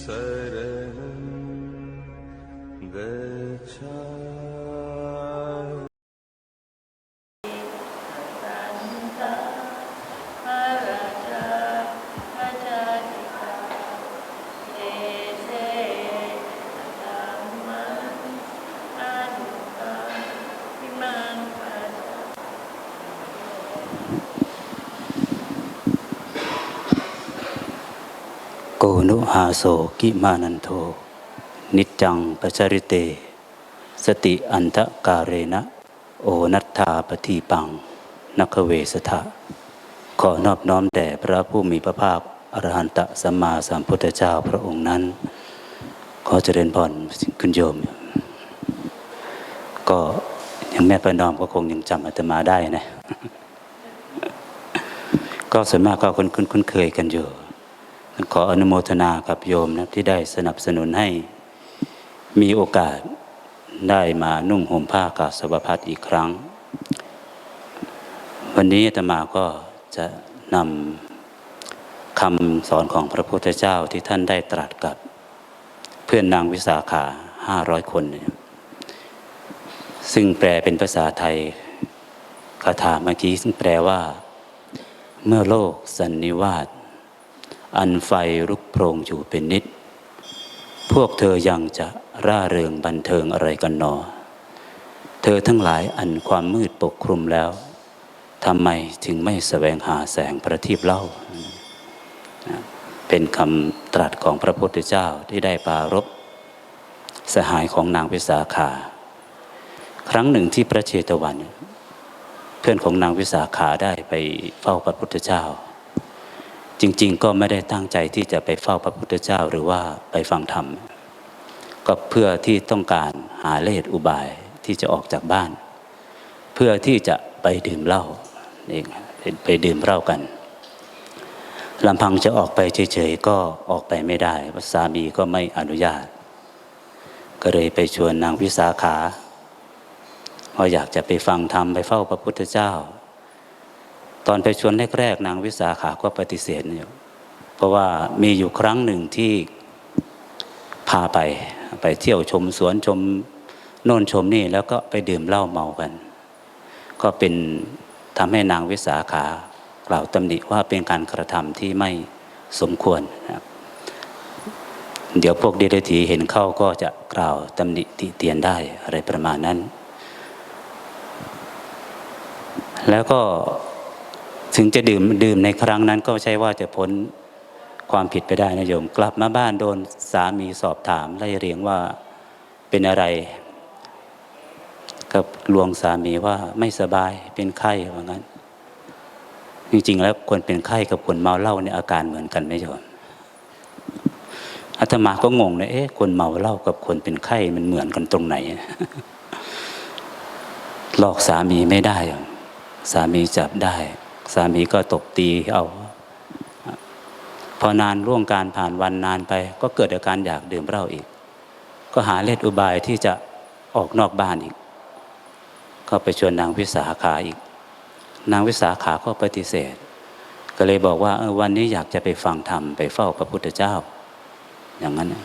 शरणं गच्छामि นุหาโสกิมานันโท นิจจังปชริเต สติอันทะการเรนะ โอนัตถาปฏิปัง นักเวสทะ ขอนอบน้อมแด่พระผู้มีพระภาคอรหันตสัมมาสัมพุทธเจ้าพระองค์นั้น ขอเจริญพรคุณโยม ก็ยังแม่ประนอมก็คงยังจำอาตมาได้นะ ก็ส่วนมากก็คนคุ้นคุ้นเคยกันอยู่ ขออนุโมทนากับโยมนะที่ได้สนับสนุนให้มีโอกาสได้มานุ่งห่มผ้ากาสวพัดอีกครั้ง วันนี้อาตมาก็จะนำคำสอนของพระพุทธเจ้าที่ท่านได้ตรัสกับเพื่อนนางวิสาขาห้าร้อยคน ซึ่งแปลเป็นภาษาไทยคาถาเมื่อกี้ซึ่งแปลว่า เมื่อโลกสันนิวาส อันไฟรุกโพรงอยู่เป็นนิด พวกเธอยังจะร่าเริงบันเทิงอะไรกันหนอ เธอทั้งหลายอันความมืดปกคลุมแล้วทำไมจึงไม่แสวงหาแสงประทีปเล่า เป็นคำตรัสของพระพุทธเจ้าที่ได้ปรารบสหายของนางวิสาขา ครั้งหนึ่งที่พระเชตวัน เพื่อนของนางวิสาขาได้ไปเฝ้าพระพุทธเจ้า จริง ๆ ก็ไม่ได้ตั้งใจที่จะไปเฝ้าพระพุทธเจ้าหรือว่าไปฟังธรรม ก็เพื่อที่ต้องการหาเลสอุบายที่จะออกจากบ้าน เพื่อที่จะไปดื่มเหล้าเองไปดื่มเหล้ากันลำพังจะออกไปเฉยๆก็ออกไปไม่ได้เพราะสามีก็ไม่อนุญาต ก็เลยไปชวนนางวิสาขาว่าอยากจะไปฟังธรรมไปเฝ้าพระพุทธเจ้า ตอนไปชวนแรกๆนางวิสาขาก็ปฏิเสธอยู่เพราะว่ามีอยู่ครั้งหนึ่งที่พาไปไปเที่ยวชมสวนชมโน่นชมนี่แล้วก็ไปดื่มเหล้าเมากัน ก็เป็นทำให้นางวิสาขากล่าวตำหนิว่าเป็นการกระทำที่ไม่สมควรนะครับเดี๋ยวพวกเดรัจฉีเห็นเข้าก็จะกล่าวตำหนิติเตียนได้อะไรประมาณนั้น แล้วก็ ถึงจะดื่มดื่มในครั้งนั้นก็ใช่ว่าจะพ้นความผิดไปได้นะโยม กลับมาบ้านโดนสามีสอบถามไล่เรียงว่าเป็นอะไร กับลวงสามีว่าไม่สบายเป็นไข้ว่างั้น จริงๆ แล้วคนเป็นไข้กับคนเมาเหล้าเนี่ยอาการเหมือนกันไหมโยมอาตมาก็งงเลยเอ๊ะคนเมาเหล้ากับคนเป็นไข้มันเหมือนกันตรงไหน หลอกสามีไม่ได้ สามีจับได้ สามีก็ตบตีเอาพอนานร่วงการผ่านวันนานไป ก็เกิดอาการอยากดื่มเหล้าอีก ก็หาเล็ดอุบายที่จะออกนอกบ้านอีก ก็ไปชวนนางวิสาขาอีก นางวิสาขาก็ปฏิเสธ ก็เลยบอกว่าเออวันนี้อยากจะไปฟังธรรมไปเฝ้าพระพุทธเจ้า อย่างนั้นน่ะ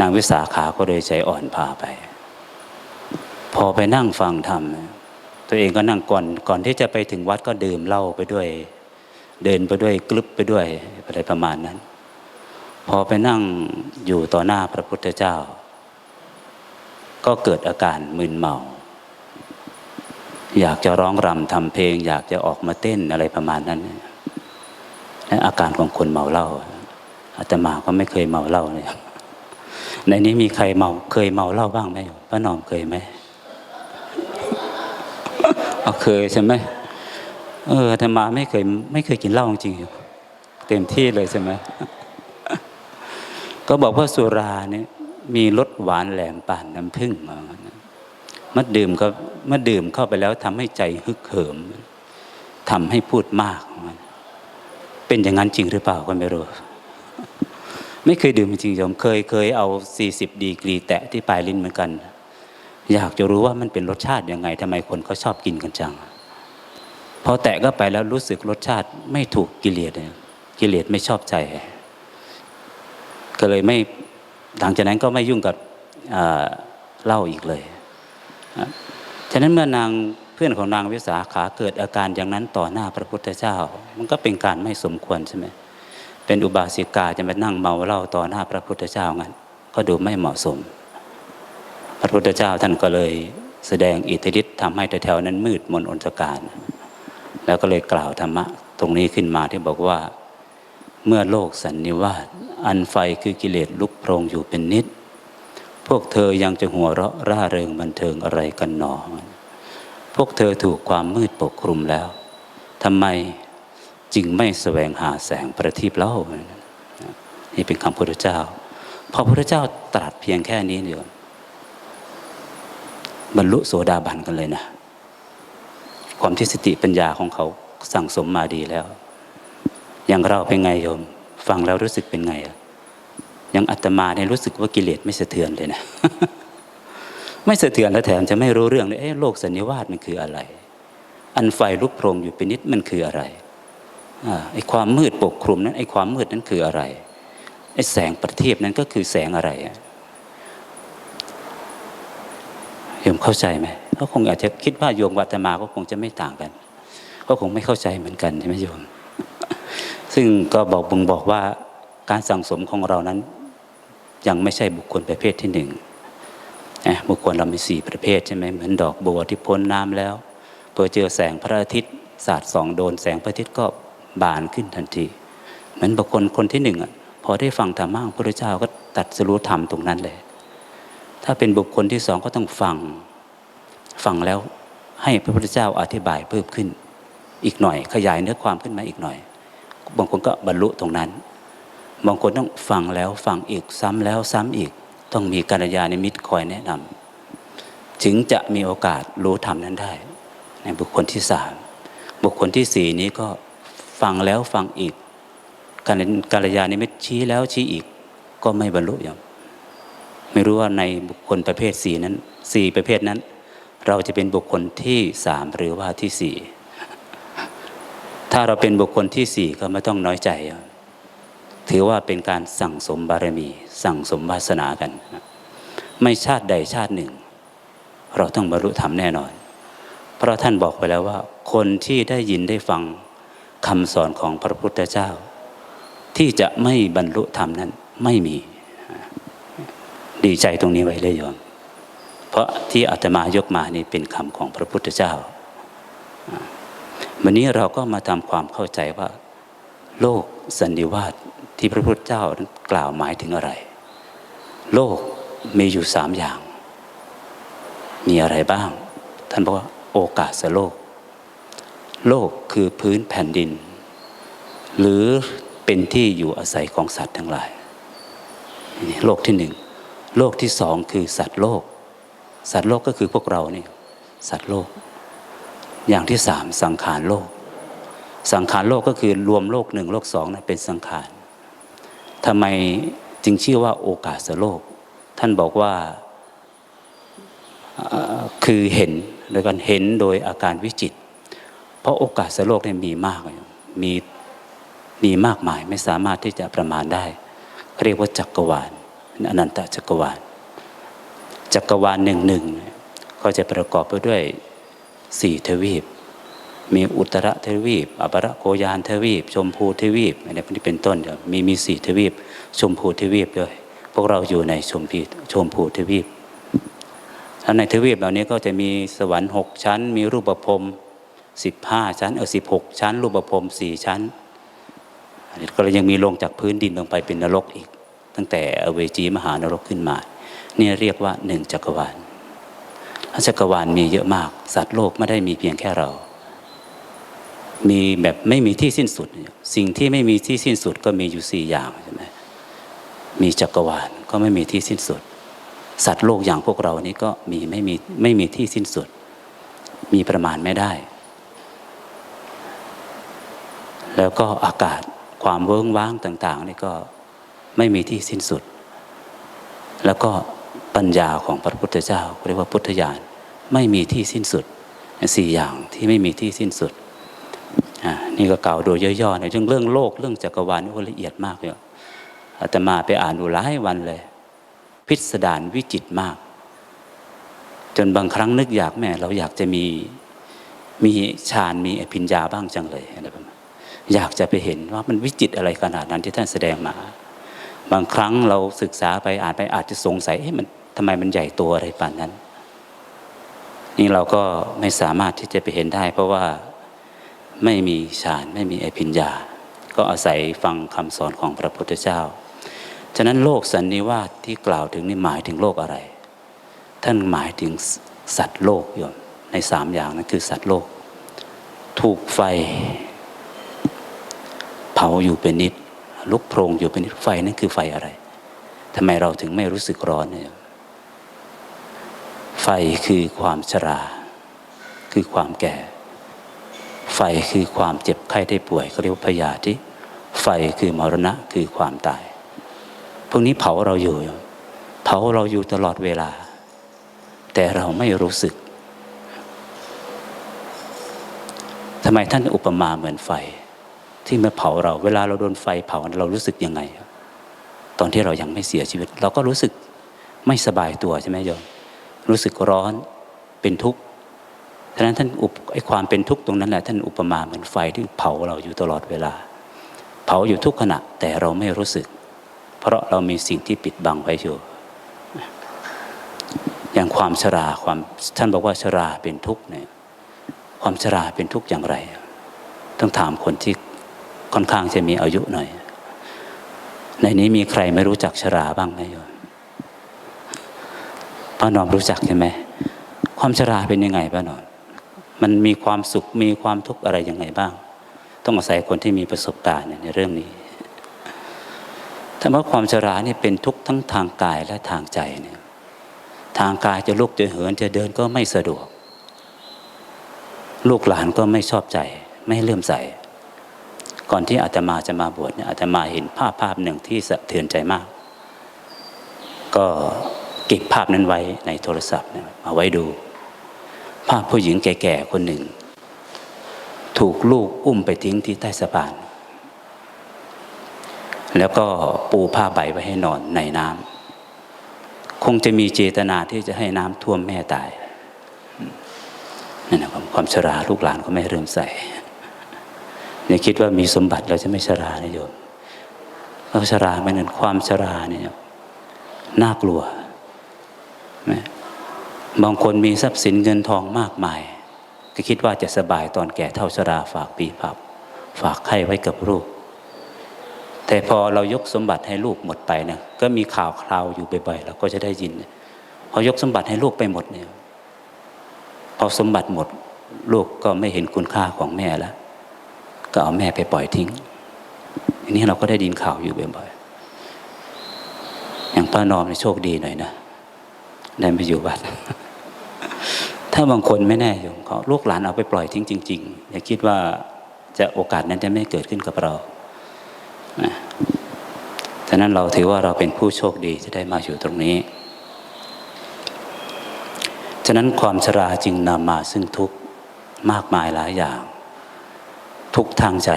นางวิสาขาก็เลยใจอ่อนพาไป พอไปนั่งฟังธรรม ตัวเองก็นั่งก่อนก่อนที่จะไปถึงวัดก็ดื่มเหล้าไปด้วย เดินไปด้วยกลึบไปด้วยอะไรประมาณนั้น พอไปนั่งอยู่ต่อหน้าพระพุทธเจ้า ก็เกิดอาการมึนเมา อยากจะร้องรำทำเพลง อยากจะออกมาเต้นอะไรประมาณนั้นนั่นอาการของคนเมาเหล้าอาตมาก็ไม่เคยเมาเหล้าเลยในนี้มีใครเมาเคยเมาเหล้าบ้างไหมป้าหนอมเคยไหม เอาเคยใช่ไหมเอออาตมาไม่เคยไม่เคยกินเหล้าจริงๆเต็มที่เลยใช่ไหมก็บอกว่าสุราเนี่ยมีรสหวานแหลมป่านน้ำผึ้งมามื่อดื่มก็เมื่อดื่มเข้าไปแล้วทำให้ใจฮึกเหิมทำให้พูดมากเป็นอย่างนั้นจริงหรือเปล่าก็ไม่รู้ไม่เคยดื่มจริงๆโยมเคยเคยเอาสี่สิบดีกรี แตะที่ปลายลิ้นเหมือนกัน อยากจะรู้ว่ามันเป็นรสชาติยังไงทำไมคนเขาชอบกินกันจังพอแตะก็ไปแล้วรู้สึกรสชาติไม่ถูกกิเลสกิเลสไม่ชอบใจ ก็เลยไม่หลังจากนั้นก็ไม่ยุ่งกับเหล้าอีกเลยฉะนั้นเมื่อนางเพื่อนของนางวิสาขาเกิดอาการอย่างนั้นต่อหน้าพระพุทธเจ้า มันก็เป็นการไม่สมควรใช่ไหมเป็นอุบาสิกาจะมานั่งเมาเหล้าต่อหน้าพระพุทธเจ้างั้น ก็ดูไม่เหมาะสม พระพุทธเจ้าท่านก็เลยแสดงอิทธิฤทธิ์ทำให้แถวๆนั้นมืดมนอนตการ แล้วก็เลยกล่าวธรรมะ ตรงนี้ขึ้นมาที่บอกว่า เมื่อโลกสันนิวาสอันไฟคือกิเลสลุกโพรงอยู่เป็นนิด พวกเธอยังจะหัวเราะร่าเริงบันเทิงอะไรกันหนอ พวกเธอถูกความมืดปกคลุมแล้วทำไมจึงไม่แสวงหาแสงประทีปเล่านี่เป็นคำพุทธเจ้า พอพระพุทธเจ้าตรัสเพียงแค่นี้เดียว บรรลุโสดาบันกันเลยนะ ความที่สติปัญญาของเขาสั่งสมมาดีแล้ว อย่างเราเป็นไงโยม ฟังแล้วรู้สึกเป็นไงอะย่างอาตมาเนี่ยรู้สึกว่ากิเลสไม่สะเทือนเลยนะ ไม่สะเทือนและแถมจะไม่รู้เรื่องเลยเอ๊ะโลกสันนิวาสมันคืออะไร อันไฟลุกโพรงอยู่เป็นนิดมันคืออะไรอไอ้ความมืดปกคลุมนั้นไอ้ความมืดนั้นคืออะไรไอ้แสงประทีปนั้นก็คือแสงอะไรอะ โยมเข้าใจไหมเขาคงอาจจะคิดว่าโยมวัตมาก็คงจะไม่ต่างกัน ก็คงไม่เข้าใจเหมือนกันใช่ไหมโยม ซึ่งก็บอกบ่งบอกว่าการสั่งสมของเรานั้น ยังไม่ใช่บุคคลประเภทที่หนึ่งบุคคลเรามีสี่ประเภทใช่ไหมเหมือนดอกบัวที่พ้นน้ำแล้วพอเจอแสงพระอาทิตย์สาดส่องโดนแสงพระอาทิตย์ก็บานขึ้นทันที เหมือนบุคคลคนที่หนึ่งอะพอได้ฟังธรรมะของพระพุทธเจ้าก็ตัดสรู้ธรรมตรงนั้นเลย ถ้าเป็นบุคคลที่สองก็ต้องฟัง ฟังแล้วให้พระพุทธเจ้าอธิบายเพิ่มขึ้น อีกหน่อยขยายเนื้อความขึ้นมาอีกหน่อย บางคนก็บรรลุตรงนั้น บางคนต้องฟังแล้วฟังอีกซ้ำแล้วซ้ำอีก ต้องมีกัลยาณมิตรคอยแนะนำจึงจะมีโอกาสรู้ธรรมนั้นได้ ในบุคคลที่สามบุคคลที่สี่นี้ก็ฟังแล้วฟังอีกกัลกัลยาณมิตรชี้แล้วชี้อีกก็ไม่บรรลุอย่าง ไม่รู้ว่าในบุคคลประเภทสี่นั้นสี่ประเภทนั้น เราจะเป็นบุคคลที่สามหรือว่าที่สี่ถ้าเราเป็นบุคคลที่สี่ก็ไม่ต้องน้อยใจ ถือว่าเป็นการสั่งสมบารมี สั่งสมวาสนากัน ไม่ชาติใดชาติหนึ่ง เราต้องบรรลุธรรมแน่นอน เพราะท่านบอกไปแล้วว่า คนที่ได้ยินได้ฟังคำสอนของพระพุทธเจ้า ที่จะไม่บรรลุธรรมนั้นไม่มี ดีใจตรงนี้ไว้เลยโยม เพราะที่อาตมายกมานี่เป็นคำของพระพุทธเจ้า วันนี้เราก็มาทำความเข้าใจว่า โลกสันนิวาสที่พระพุทธเจ้ากล่าวหมายถึงอะไร โลกมีอยู่สามอย่าง มีอะไรบ้าง ท่านบอกว่าโอกาสโลก โลกคือพื้นแผ่นดิน หรือเป็นที่อยู่อาศัยของสัตว์ทั้งหลาย โลกที่หนึ่ง โลกที่สองคือสัตว์โลก สัตว์โลกก็คือพวกเราเนี่ยสัตว์โลก อย่างที่สามสังขารโลก สังขารโลกก็คือรวมโลกหนึ่งโลกสองนะเป็นสังขารทำไมจึงชื่อว่าโอกาสโลก ท่านบอกว่าคือเห็นโดยการเห็นโดยอาการวิจิต เพราะโอกาสโลกเนี่ยมีมากมีมีมากมายไม่สามารถที่จะประมาณได้ เรียกว่าจักรวาล อนันตจักรวาล จักรวาลหนึ่งหนึ่งก็จะประกอบไปด้วยสี่ทวีป มีอุตรทวีปอปรโกยานทวีป ชมพูทวีปอะไรพวกนี้เป็นต้นมีมีสี่ทวีป ชมพูทวีปด้วย พวกเราอยู่ในชมพีชมพูทวีปแล้วในทวีปเหล่านี้ก็จะมีสวรรค์หกชั้น มีรูปภพสิบห้าชั้นเออสิบหกชั้น รูปภพสี่ชั้นอันนี้ก็เลยยังมีลงจากพื้นดินลงไปเป็นนรกอีก ตั้งแต่อเวจีมหานรกขึ้นมาเนี่ยเรียกว่าหนึ่งจักรวาลจักรวาลมีเยอะมาก สัตว์โลกไม่ได้มีเพียงแค่เรา มีแบบไม่มีที่สิ้นสุด สิ่งที่ไม่มีที่สิ้นสุดก็มีอยู่สี่อย่างใช่ไหมมีจักรวาลก็ไม่มีที่สิ้นสุด สัตว์โลกอย่างพวกเรานี้ก็มีไม่มีไม่มีที่สิ้นสุด มีประมาณไม่ได้ แล้วก็อากาศความเวิ้งว้างต่าง ๆ นี่ก็ ไม่มีที่สิ้นสุด แล้วก็ปัญญาของพระพุทธเจ้าเรียกว่าพุทธญาณไม่มีที่สิ้นสุดสี่อย่างที่ไม่มีที่สิ้นสุดนี่ก็เก่าโดยย่อๆในเรื่องเรื่องโลกเรื่องจักรวาลนี่ก็ละเอียดมากเลยอาตมาไปอ่านดูหลายวันเลย พิสดารวิจิตมาก จนบางครั้งนึกอยากแม่ เราอยากจะมีมีฌานมีอภิญญาบ้างจังเลยอะไรประมาณอยากจะไปเห็นว่ามันวิจิตอะไรขนาดนั้นที่ท่านแสดงมา บางครั้งเราศึกษาไปอ่านไปอาจจะสงสัยเอ๊ะมันทำไมมันใหญ่ตัวอะไรป่านนั้น นี่เราก็ไม่สามารถที่จะไปเห็นได้ เพราะว่าไม่มีฌานไม่มีอภิญญา ก็อาศัยฟังคำสอนของพระพุทธเจ้า ฉะนั้นโลกสันนิวาสที่กล่าวถึงนี่หมายถึงโลกอะไร ท่านหมายถึงสัตว์โลกโยมในสามอย่างนั้นคือสัตว์โลก ถูกไฟ เผาอยู่เป็นนิด ลุกโพรงอยู่เป็นไฟนั่นคือไฟอะไรทำไมเราถึงไม่รู้สึกร้อนเนี่ยไฟคือความชรา คือความแก่ ไฟคือความเจ็บไข้ได้ป่วยเขาเรียกว่าพยาธิไฟคือมรณะคือความตาย พวกนี้เผาเราอยู่ เผาเราอยู่ตลอดเวลา แต่เราไม่รู้สึกทำไมท่านอุปมาเหมือนไฟ ที่มาเผาเรา เวลาเราโดนไฟเผาเรารู้สึกยังไง ตอนที่เรายังไม่เสียชีวิต เราก็รู้สึกไม่สบายตัวใช่ไหมโยมรู้สึกร้อนเป็นทุกข์ฉะนั้นท่านอุปไอความเป็นทุกข์ตรงนั้นแหละท่านอุปมาเหมือนไฟที่เผาเราอยู่ตลอดเวลา เผาอยู่ทุกขณะแต่เราไม่รู้สึก เพราะเรามีสิ่งที่ปิดบังไว้อยู่ อย่างความชราความท่านบอกว่าชราเป็นทุกข์เนี่ยความชราเป็นทุกข์อย่างไร ต้องถามคนที่ ค่อนข้างจะมีอายุหน่อย ในนี้มีใครไม่รู้จักชราบ้างไหมโยมป้านอมรู้จักใช่ไหมความชราเป็นยังไงป้านอมมันมีความสุขมีความทุกข์อะไรยังไงบ้าง ต้องอาศัยคนที่มีประสบการณ์ในเรื่องนี้ถ้าว่าความชรานี่เป็นทุกข์ทั้งทางกายและทางใจเนี่ยทางกายจะลุกจะเหินจะเดินก็ไม่สะดวก ลูกหลานก็ไม่ชอบใจ ไม่เลื่อมใส ก่อนที่อาตมาจะมาบวชเนี่ยอาตมาเห็นภาพภาพหนึ่งที่สะเทือนใจมาก ก็เก็บภาพนั้นไว้ในโทรศัพท์เนี่ยมาไว้ดู ภาพผู้หญิงแก่ๆคนหนึ่ง ถูกลูกอุ้มไปทิ้งที่ใต้สะพาน แล้วก็ปูผ้าใบไว้ให้นอนในน้ำคงจะมีเจตนาที่จะให้น้ำท่วมแม่ตายนั่นนะความความชราลูกหลานก็ไม่เริ่มใส่ เนี่ยคิดว่ามีสมบัติเราจะไม่ชรานะโยมเพราะชราไม่นั่นความชราเนี่ยน่ากลัวนะบางคนมีทรัพย์สินเงินทองมากมาย ก็คิดว่าจะสบายตอนแก่เท่าชราฝากปีผับ ฝากไข่ไว้กับลูก แต่พอเรายกสมบัติให้ลูกหมดไปเนี่ยก็มีข่าวคราวอยู่บ่อยๆเราก็จะได้ยินพอยกสมบัติให้ลูกไปหมดเนี่ยพอสมบัติหมด ลูกก็ไม่เห็นคุณค่าของแม่แล้ว ก็เอาแม่ไปปล่อยทิ้ง อันนี้เราก็ได้ดินข่าวอยู่บ่อยๆอย่างป้านอมในโชคดีหน่อยนะได้ไปอยู่วัดถ้าบางคนไม่แน่โยมเขาลูกหลานเอาไปปล่อยทิ้งจริงๆอย่าคิดว่าจะโอกาสนั้นจะไม่เกิดขึ้นกับเรานะฉะนั้นเราถือว่าเราเป็นผู้โชคดีจะได้มาอยู่ตรงนี้ ฉะนั้นความชราจึงนำมาซึ่งทุกข์มากมายหลายอย่าง ทุกทางใจ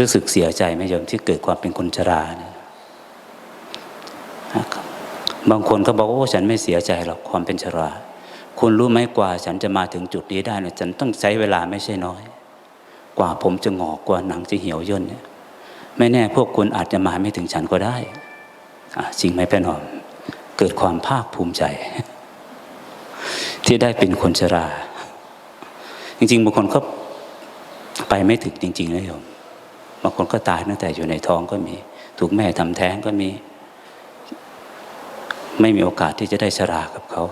รู้สึกเสียใจไหมโยมที่เกิดความเป็นคนชราเนะบางคนก็บอกว่าฉันไม่เสียใจหรอกความเป็นชรา คุณรู้ไหมกว่าฉันจะมาถึงจุดนี้ได้เนี่ยฉันต้องใช้เวลาไม่ใช่น้อย กว่าผมจะงอกกว่าหนังจะเหี่ยวย่นเนี่ยไม่แน่พวกคุณอาจจะมาไม่ถึงฉันก็ได้จริงไหมเป็นหอม เกิดความภาคภูมิใจ ที่ได้เป็นคนชรา จริงๆบางคนก็ไปไม่ถึงจริงๆนะโยมบางคนก็ตายตั้งแต่อยู่ในท้องก็มี ถูกแม่ทำแท้งก็มี ไม่มีโอกาสที่จะได้ชรากับเขา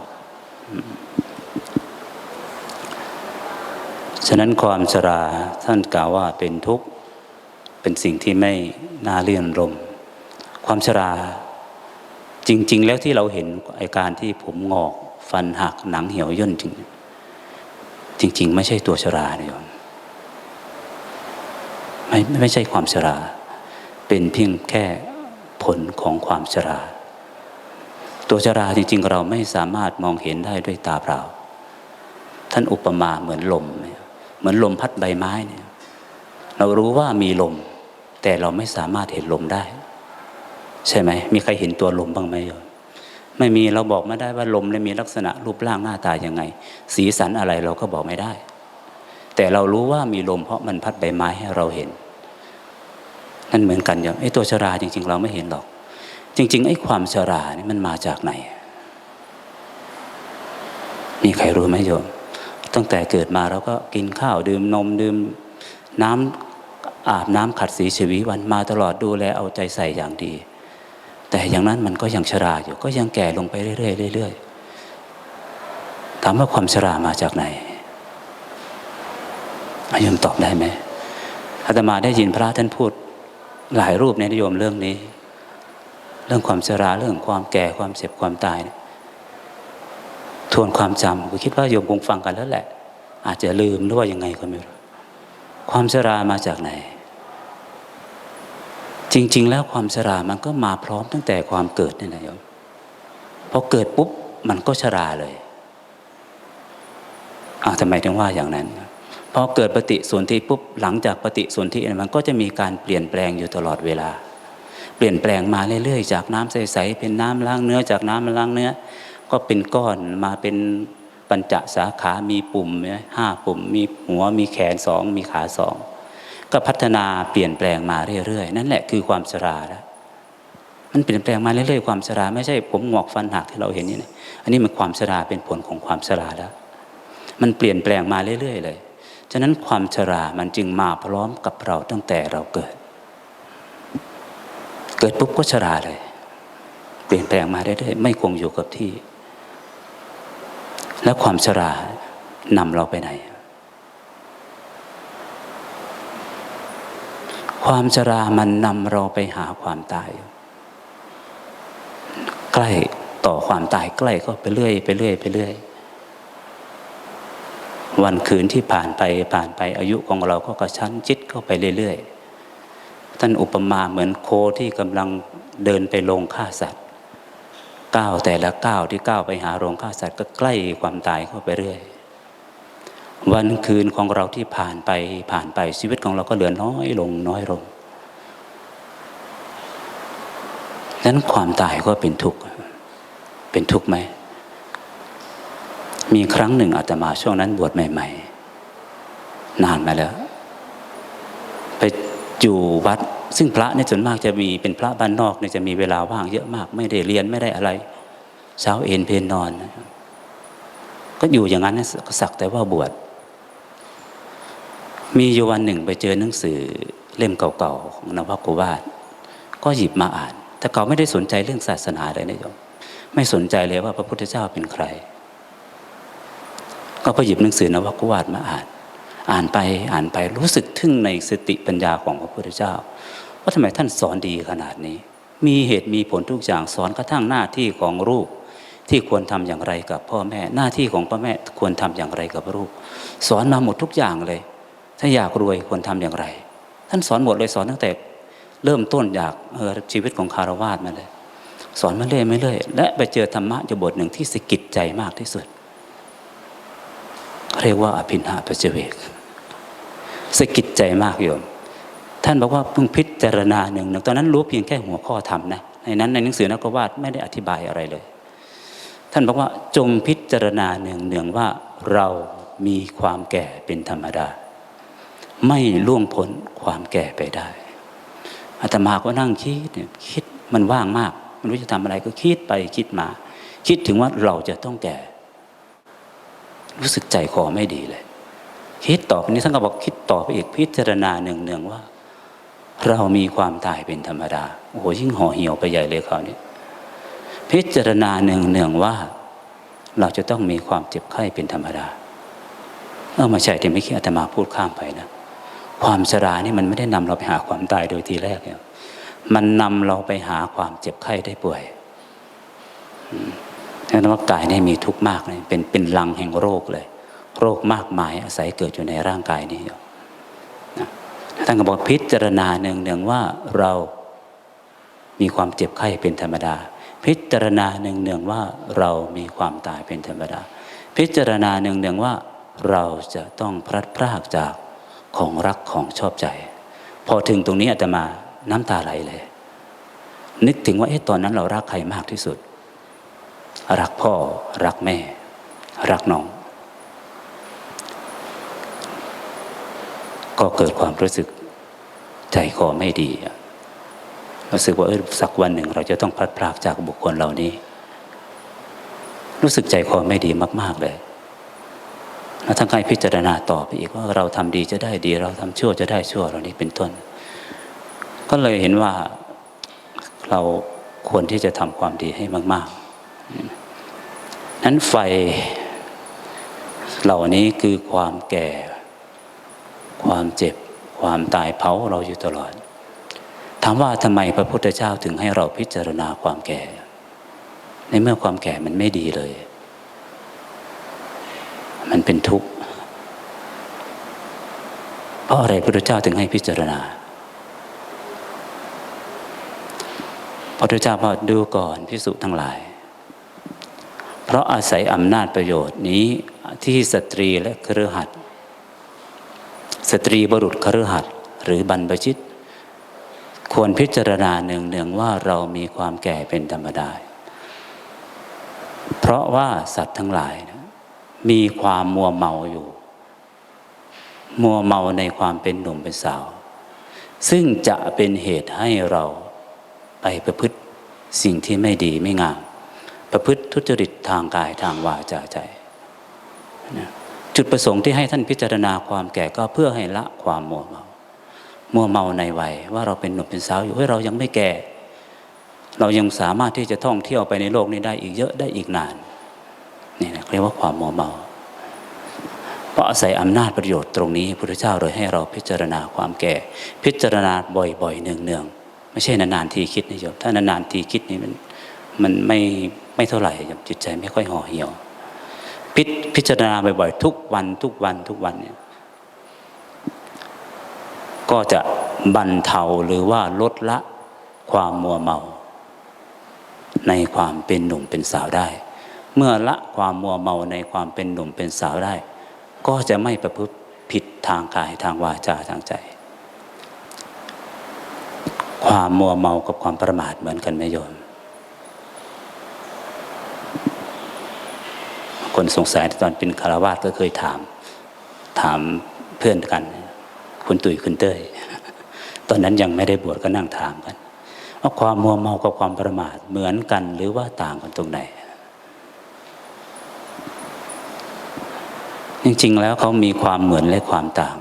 ฉะนั้นความชราท่านกล่าวว่าเป็นทุกข์ เป็นสิ่งที่ไม่น่าเลื่อนลมความชราจริง ๆ แล้วที่เราเห็นไอการที่ผมงอก ฟันหักหนังเหี่ยวย่นจริง จริง ๆ ไม่ใช่ตัวชรานะโยมไม่ไม่ใช่ความชรา เป็นเพียงแค่ผลของความชรา ตัวชราจริง ๆ เราไม่สามารถมองเห็นได้ด้วยตาเปล่า ท่านอุปมาเหมือนลม เหมือนลมพัดใบไม้เนี่ยเรารู้ว่ามีลม แต่เราไม่สามารถเห็นลมได้ ใช่ไหม มีใครเห็นตัวลมบ้างไหมโยม ไม่มีเราบอกไม่ได้ว่าลมเนี่ยมีลักษณะรูปร่างหน้าตายังไง สีสันอะไรเราก็บอกไม่ได้ แต่เรารู้ว่ามีลมเพราะมันพัดใบไม้ให้เราเห็น นั่นเหมือนกันอย่างไอ้ตัวชราจริง ๆ เราไม่เห็นหรอก จริง ๆ ไอ้ความชรานี่มันมาจากไหนมีใครรู้ไหมโยมตั้งแต่เกิดมาเราก็กินข้าวดื่มนมดื่มน้ำอาบน้ำขัดสีชีวิตวันมาตลอดดูแลเอาใจใส่อย่างดี แต่อย่างนั้นมันก็ยังชราอยู่ ก็ยังแก่ลงไปเรื่อยๆเรื่อยๆถามว่าความชรามาจากไหนอาโยมตอบได้ไหมอาตมาได้ยินพระท่านพูดหลายรูปในนิยมเรื่องนี้ เรื่องความชราเรื่องความแก่ความเจ็บความตายเนี่ยทวนความจำก็คิดว่าโยมคงฟังกันแล้วแหละ อาจจะลืมหรือว่ายังไงก็ไม่รู้ความชรามาจากไหน จริง ๆ แล้วความชรามันก็มาพร้อมตั้งแต่ความเกิดนี่นะโยมพอเกิดปุ๊บมันก็ชราเลยอ้าวทำไมถึงว่าอย่างนั้นพอเกิดปฏิสนธิปุ๊บหลังจากปฏิสนธิมันก็จะมีการเปลี่ยนแปลงอยู่ตลอดเวลา เปลี่ยนแปลงมาเรื่อยๆ จากน้ำใสๆเป็นน้ำล้างเนื้อจากน้ำล้างเนื้อ ก็เป็นก้อนมาเป็นปัญจสาขา มีปุ่มห้าปุ่ม มีหัวมีแขนสองมีขาสอง ก็พัฒนาเปลี่ยนแปลงมาเรื่อยๆ นั่นแหละคือความชราแล้วมันเปลี่ยนแปลงมาเรื่อยๆความชราไม่ใช่ผมหงอกฟันหักที่เราเห็นนี่นะอันนี้มันความชราเป็นผลของความชราแล้ว มันเปลี่ยนแปลงมาเรื่อยๆ เลยฉะนั้นความชรามันจึงมาพร้อมกับเราตั้งแต่เราเกิด เกิดปุ๊บก็ชราเลย เปลี่ยนแปลงมาเรื่อยๆไม่คงอยู่กับที่ แล้วความชรานำเราไปไหน ความชรามันนำเราไปหาความตาย ใกล้ต่อความตายใกล้ก็ไปเรื่อยไปเรื่อยไปเรื่อย วันคืนที่ผ่านไปผ่านไปอายุของเราก็กระชั้นจิตเข้าไปเรื่อยๆ ท่านอุปมาเหมือนโคที่กำลังเดินไปลงฆ่าสัตว์ก้าวแต่ละก้าวที่ก้าวไปหาโรงฆ่าสัตว์ก็ใกล้ความตายเข้าไปเรื่อย วันคืนของเราที่ผ่านไปผ่านไปชีวิตของเราก็เหลือน้อยลงน้อยลงนั้นความตายก็เป็นทุกข์เป็นทุกข์ไหม มีครั้งหนึ่งอาตมาช่วงนั้นบวชใหม่ ๆ นานมาแล้ว ไปอยู่วัด ซึ่งพระเนี่ยส่วนมากจะมีเป็นพระบ้านนอกเนี่ยจะมีเวลาว่างเยอะมาก ไม่ได้เรียนไม่ได้อะไร เช้าเอนเพนนอน ก็อยู่อย่างนั้นสักแต่ว่าบวช มีอยู่วันหนึ่งไปเจอหนังสือเล่มเก่าๆของนวโกวาทก็หยิบมาอ่าน แต่เขาไม่ได้สนใจเรื่องศาสนาเลยนะโยมไม่สนใจเลยว่าพระพุทธเจ้าเป็นใคร ก็พอหยิบหนังสือนวโกวาทมาอ่าน อ่านไปอ่านไปรู้สึกทึ่งในสติปัญญาของพระพุทธเจ้าว่าทำไมท่านสอนดีขนาดนี้ มีเหตุมีผลทุกอย่างสอนกระทั่งหน้าที่ของลูกที่ควรทำอย่างไรกับพ่อแม่ หน้าที่ของพ่อแม่ควรทำอย่างไรกับลูกสอนมาหมดทุกอย่างเลย ถ้าอยากรวยควรทำอย่างไร ท่านสอนหมดเลยสอนตั้งแต่ เริ่มต้นอยากเออชีวิตของคารวาสมาเลย สอนมาเรื่อยไม่เรื่อยและไปเจอธรรมะอยู่บทหนึ่งที่สะกิดใจมากที่สุด เรียกว่าอภินหาปัจเจเวกสะกิดใจมากโยมท่านบอกว่าเพิ่งพิจารณาหนึ่งหนึ่งตอนนั้นรู้เพียงแค่หัวข้อธรรมนะในนั้นในหนังสือนักวาดไม่ได้อธิบายอะไรเลย ท่านบอกว่าจงพิจารณาหนึ่งหนึ่งว่าเรามีความแก่เป็นธรรมดา ไม่ล่วงพ้นความแก่ไปได้อาตมาก็นั่งคิดเนี่ยคิดมันว่างมากไม่รู้จะทำอะไรก็คิดไปคิดมา คิดถึงว่าเราจะต้องแก่ รู้สึกใจคอไม่ดีเลย คิดต่อไปนี้ท่านก็บอกคิดต่อไปอีกพิจารณาหนึ่งเนืองว่า เรามีความตายเป็นธรรมดาโอ้โหยิ่งห่อเหี่ยวไปใหญ่เลยคราวนี้พิจารณาหนึ่งเนืองว่า เราจะต้องมีความเจ็บไข้เป็นธรรมดาเออมาใช่ที่ไม่คิดอาตมาพูดข้ามไปนะ ความชรานี่มันไม่ได้นำเราไปหาความตายโดยทีแรกเนี่ยมันนำเราไปหาความเจ็บไข้ได้ป่วยนั่นว่ากายนี่มีทุกข์มากเลยเป็นเป็นลังแห่งโรคเลย โรคมากมายอาศัยเกิดอยู่ในร่างกายนี้นะท่านก็บอกพิจารณาหนึ่งหนึ่งว่าเรามีความเจ็บไข้เป็นธรรมดา พิจารณาหนึ่งหนึ่งว่าเรามีความตายเป็นธรรมดา พิจารณาหนึ่งหนึ่งว่าเราจะต้องพลัดพรากจาก ของรักของชอบใจ พอถึงตรงนี้อาตมาน้ำตาไหลเลย นึกถึงว่าเอ๊ะตอนนั้นเรารักใครมากที่สุด รักพ่อรักแม่ รักน้อง ก็เกิดความรู้สึกใจคอไม่ดีรู้สึกว่าเออสักวันหนึ่งเราจะต้องพลัดพรากจากบุคคลเหล่านี้ รู้สึกใจคอไม่ดีมาก ๆ เลย แล้วทั้งการพิจารณาต่อไปอีกว่าเราทำดีจะได้ดี เราทำชั่วจะได้ชั่วเหล่านี้เป็นต้น ก็เลยเห็นว่าเราควรที่จะทำความดีให้มาก ๆ นั้นไฟเหล่านี้คือความแก่ ความเจ็บ ความตายเผาเราอยู่ตลอด ถามว่าทำไมพระพุทธเจ้าถึงให้เราพิจารณาความแก่ ในเมื่อความแก่มันไม่ดีเลย มันเป็นทุกข์เพราะอะไรพระพุทธเจ้าถึงให้พิจารณาพระพุทธเจ้าบอดูก่อนพิสุทั้งหลาย เพราะอาศัยอำนาจประโยชน์นี้ที่สตรีและครือหัดสตรีบุรุษครือหัดหรือบรรพชิต ควรพิจารณาเนืองๆว่าเรามีความแก่เป็นธรรมดา เพราะว่าสัตว์ทั้งหลายนะ มีความมัวเมาอยู่ มัวเมาในความเป็นหนุ่มเป็นสาว ซึ่งจะเป็นเหตุให้เราไปประพฤติสิ่งที่ไม่ดีไม่งาม ประพฤติทุจริตทางกายทางวาจาใจนะจุดประสงค์ที่ให้ท่านพิจารณาความแก่ก็เพื่อให้ละความมัวเมา มัวเมาในวัยว่าเราเป็นหนุ่มเป็นสาวอยู่เฮ้ยเรายังไม่แก่ เรายังสามารถที่จะท่องเที่ยวไปในโลกนี้ได้อีกเยอะได้อีกนาน นี่นะเรียกว่าความมัวเมา เพราะอาศัยอำนาจประโยชน์ตรงนี้พระพุทธเจ้าเลยให้เราพิจารณาความแก่ พิจารณาบ่อยๆเนืองๆไม่ใช่นานๆทีคิดนะโยมถ้านานๆทีคิดนี่มันมันไม่ไม่เท่าไหร่โยมจิตใจไม่ค่อยห่อเหี่ยว พิพิจารณาบ่อยๆทุกวันทุกวันทุกวันเนี่ยก็จะบรรเทาหรือว่าลดละความมัวเมา ในความเป็นหนุ่มเป็นสาวได้ เมื่อละความมัวเมาในความเป็นหนุ่มเป็นสาวได้ ก็จะไม่ประพฤติผิดทางกายทางวาจาทางใจ ความมัวเมากับความประมาทเหมือนกันไหมโยม คนสงสัยตอนเป็นคารวาสก็เคยถาม ถามเพื่อนกัน คุณตุ๋ยคุณเต้ยตอนนั้นยังไม่ได้บวชก็นั่งถามกันว่าความมัวเมากับความประมาทเหมือนกันหรือว่าต่างกันตรงไหน จริง ๆ แล้วเขามีความเหมือนและความต่าง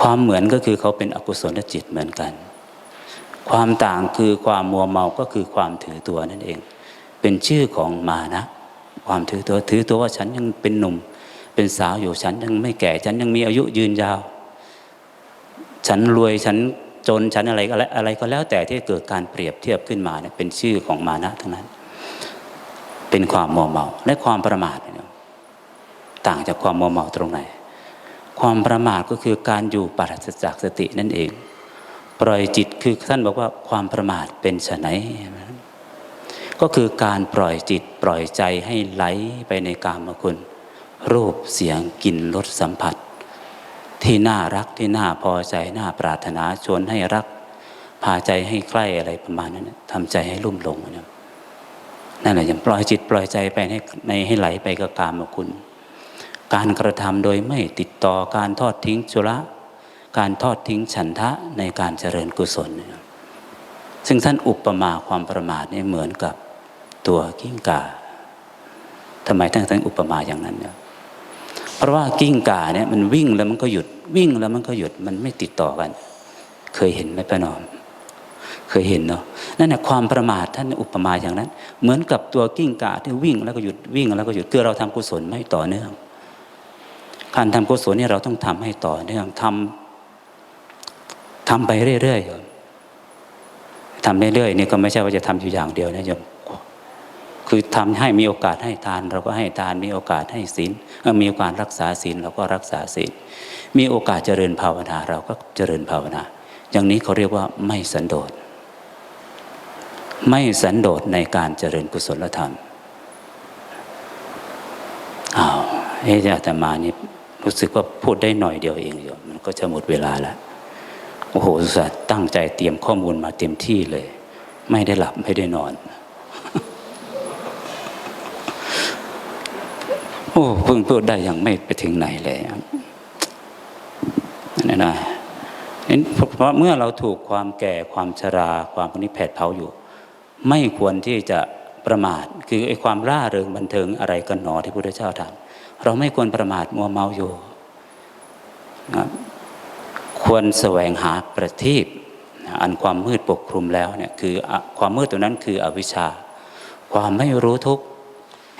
ความเหมือนก็คือเขาเป็นอกุศลจิตเหมือนกัน ความต่างคือความมัวเมาก็คือความถือตัวนั่นเอง เป็นชื่อของมานะ ความถือตัวถือตัวว่าฉันยังเป็นหนุ่ม เป็นสาวอยู่ฉันยังไม่แก่ ฉันยังมีอายุยืนยาว ฉันรวยฉันจนฉันอะไรอะไรอะไรก็แล้วแต่ที่เกิดการเปรียบเทียบขึ้นมาเนี่ยเป็นชื่อของมานะทั้งนั้น เป็นความมัวเมาและความประมาท ต่างจากความมัวเมาตรงไหน ความประมาทก็คือการอยู่ปราศจากสตินั่นเอง ปล่อยจิตคือท่านบอกว่าความประมาทเป็นไฉนก็คือการปล่อยจิตปล่อยใจให้ไหลไปในกามคุณ รูปเสียงกลิ่นรสสัมผัส ที่น่ารักที่น่าพอใจน่าปรารถนาชวนให้รัก พาใจให้ใกล้อะไรประมาณนั้นทำใจให้ลุ่มหลงนะนั่นแหละยังปล่อยจิตปล่อยใจไปให้ในให้ไหลไปกับกามคุณ การกระทำโดยไม่ติดต่อการทอดทิ้งจุระการทอดทิ้งฉันทะในการเจริญกุศล ซึ่งท่านอุปมาความประมาทนี่เหมือนกับตัวกิ้งก่าทำไมท่านถึงอุปมาอย่างนั้นเนี่ยเพราะว่ากิ้งก่าเนี่ยมันวิ่งแล้วมันก็หยุดวิ่งแล้วมันก็หยุดมันไม่ติดต่อกัน เคยเห็นไหมป้านอม เคยเห็นเนาะนั่นแหละความประมาทท่านอุปมาอย่างนั้น เหมือนกับตัวกิ้งก่าที่วิ่งแล้วก็หยุดวิ่งแล้วก็หยุดคือเราทำกุศลไม่ต่อเนื่อง การทำกุศลนี่เราต้องทำให้ต่อเนื่องทำทำไปเรื่อยๆทำเรื่อยๆนี่ก็ไม่ใช่ว่าจะทำอยู่อย่างเดียวนะโยมคือทำให้มีโอกาสให้ทาน เราก็ให้ทานมีโอกาสให้ศีลมีโอกาสรักษาศีลเราก็รักษาศีลมีโอกาสเจริญภาวนาเราก็เจริญภาวนา อย่างนี้เขาเรียกว่าไม่สันโดษ ไม่สันโดษในการเจริญกุศลธรรมอ้าวเอ๊ะอาตมานี่ รู้สึกว่าพูดได้หน่อยเดียวเองโยมมันก็จะหมดเวลาแล้วโอ้โหอุตว์ตั้งใจเตรียมข้อมูลมาเต็มที่เลย ไม่ได้หลับไม่ได้นอน โอ้เพิ่งพูดได้ยังไม่ไปถึงไหนเลยนั่นนะนี่เพราะเมื่อเราถูกความแก่ความชรา ความพวกนี้แผดเผาอยู่ ไม่ควรที่จะประมาท คือไอ้ความร่าเริงบันเทิงอะไรกันหนอที่พระพุทธเจ้าถาม เราไม่ควรประมาทมัวเมาอยู่นะควรแสวงหาประทีปอันความมืดปกคลุมแล้วเนี่ยคือความมืดตัวนั้นคืออวิชชา ความไม่รู้ทุก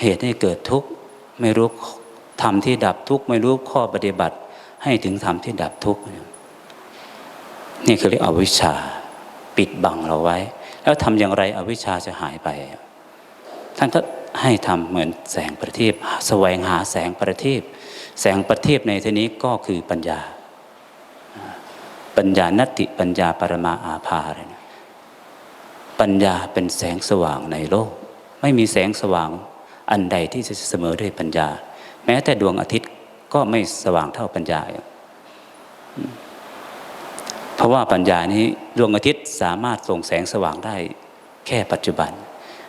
เหตุให้เกิดทุกไม่รู้ธรรมที่ดับทุกไม่รู้ข้อปฏิบัติ ให้ถึงธรรมที่ดับทุกนี่คือเรียกอวิชชาปิดบังเราไว้ แล้วทำอย่างไรอวิชชาจะหายไป ท่านก็ ให้ทำเหมือนแสงประทีปแสวงหาแสงประทีปแสงประทีปในที่นี้ก็คือปัญญา ปัญญานติปัญญาปรมาอาภาอะไรนะปัญญาเป็นแสงสว่างในโลก ไม่มีแสงสว่างอันใดที่จะเสมอด้วยปัญญา แม้แต่ดวงอาทิตย์ก็ไม่สว่างเท่าปัญญาเพราะว่าปัญญานี้ดวงอาทิตย์สามารถส่งแสงสว่างได้แค่ปัจจุบัน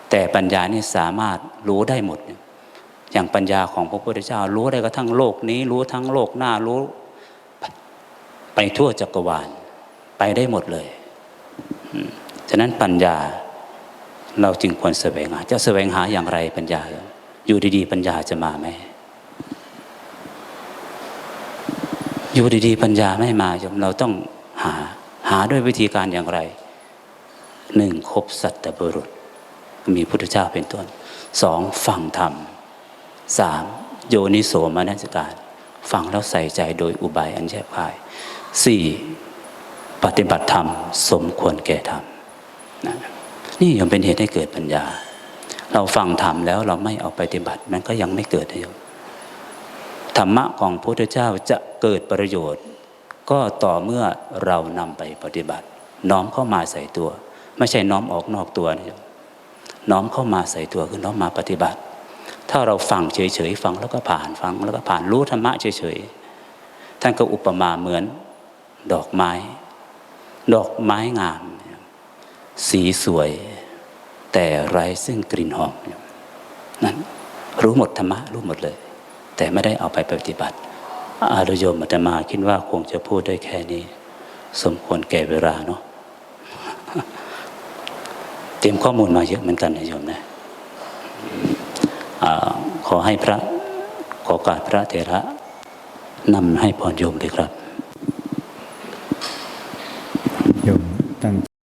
แต่ปัญญานี่สามารถรู้ได้หมด อย่างปัญญาของพระพุทธเจ้า รู้ได้กระทั่งโลกนี้ รู้ทั้งโลกหน้ารู้ ไปทั่วจักรวาล ไปได้หมดเลยฉะนั้นปัญญาเราจึงควรแสวงหา จะแสวงหาอย่างไรปัญญา อยู่ดีๆ ปัญญาจะมาไหมอยู่ดีๆ ปัญญาไม่มาโยมเราต้องหาหาด้วยวิธีการอย่างไรหนึ่งคบสัตบุรุษ มีพุทธเจ้าเป็นต้นสองฟังธรรมสามโยนิโสมนัสการฟังแล้วใส่ใจโดยอุบายอันแยบคายสี่ปฏิบัติธรรม สมควรแก่ธรรมนะนี่ยังเป็นเหตุให้เกิดปัญญา เราฟังธรรมแล้วเราไม่เอาปฏิบัติมันก็ยังไม่เกิดโยมธรรมะของพระพุทธเจ้าจะเกิดประโยชน์ ก็ต่อเมื่อเรานำไปปฏิบัติ น้อมเข้ามาใส่ตัว ไม่ใช่น้อมออกนอกตัวนะโยม น้อมเข้ามาใส่ตัวคือน้อมมาปฏิบัติ ถ้าเราฟังเฉยๆฟังแล้วก็ผ่านฟังแล้วก็ผ่านรู้ธรรมะเฉยๆท่านก็อุปมาเหมือนดอกไม้ ดอกไม้งาม สีสวย แต่ไร้ซึ่งกลิ่นหอมนั่นรู้หมดธรรมะรู้หมดเลย แต่ไม่ได้เอาไปปฏิบัติอารยยมอาตมาคิดว่าคงจะพูดได้แค่นี้ สมควรแก่เวลาเนาะ ตรียมข้อมูลมาเยอะเหมือนกันนะโยมนะขอให้พระขอโอการพระเถระนำให้พรโยมเลยครับโยมตั้ง